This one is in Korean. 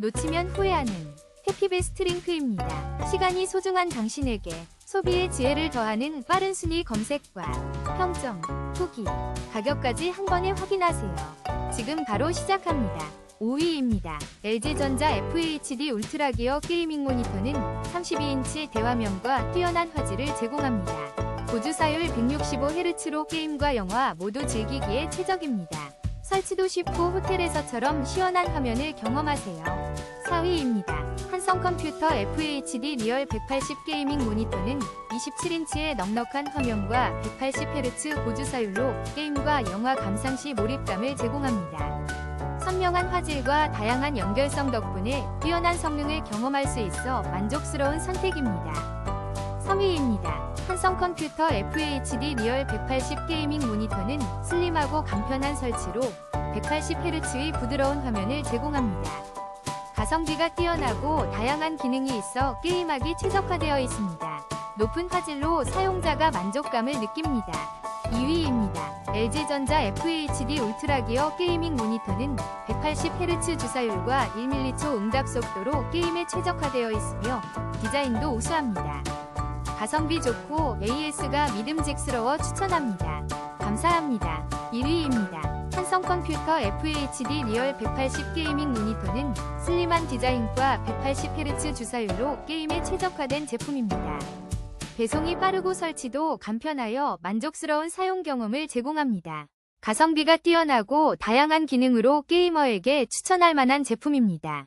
놓치면 후회하는 해피베스트 링크입니다. 시간이 소중한 당신에게 소비의 지혜를 더하는 빠른 순위 검색과 평점, 후기, 가격까지 한 번에 확인하세요. 지금 바로 시작합니다. 5위입니다. LG전자 FHD 울트라 기어 게이밍 모니터는 32인치 대화면과 뛰어난 화질을 제공합니다. 고주사율 165Hz로 게임과 영화 모두 즐기기에 최적입니다. 설치도 쉽고 호텔에서처럼 시원한 화면을 경험하세요. 4위입니다. 한성 컴퓨터 FHD 리얼 180 게이밍 모니터는 27인치의 넉넉한 화면과 180Hz 고주사율로 게임과 영화 감상 시 몰입감을 제공합니다. 선명한 화질과 다양한 연결성 덕분에 뛰어난 성능을 경험할 수 있어 만족스러운 선택입니다. 3위입니다. 한성 컴퓨터 FHD 리얼 180 게이밍 모니터는 슬림하고 간편한 설치로 180Hz의 부드러운 화면을 제공합니다. 가성비가 뛰어나고 다양한 기능이 있어 게임하기 최적화되어 있습니다. 높은 화질로 사용자가 만족감을 느낍니다. 2위입니다. LG전자 FHD 울트라 기어 게이밍 모니터는 180Hz 주사율과 1ms 응답 속도로 게임에 최적화되어 있으며 디자인도 우수합니다. 가성비 좋고 AS가 믿음직스러워 추천합니다. 감사합니다. 1위입니다. 한성 컴퓨터 FHD 리얼 180 게이밍 모니터는 슬림한 디자인과 180Hz 주사율로 게임에 최적화된 제품입니다. 배송이 빠르고 설치도 간편하여 만족스러운 사용 경험을 제공합니다. 가성비가 뛰어나고 다양한 기능으로 게이머에게 추천할 만한 제품입니다.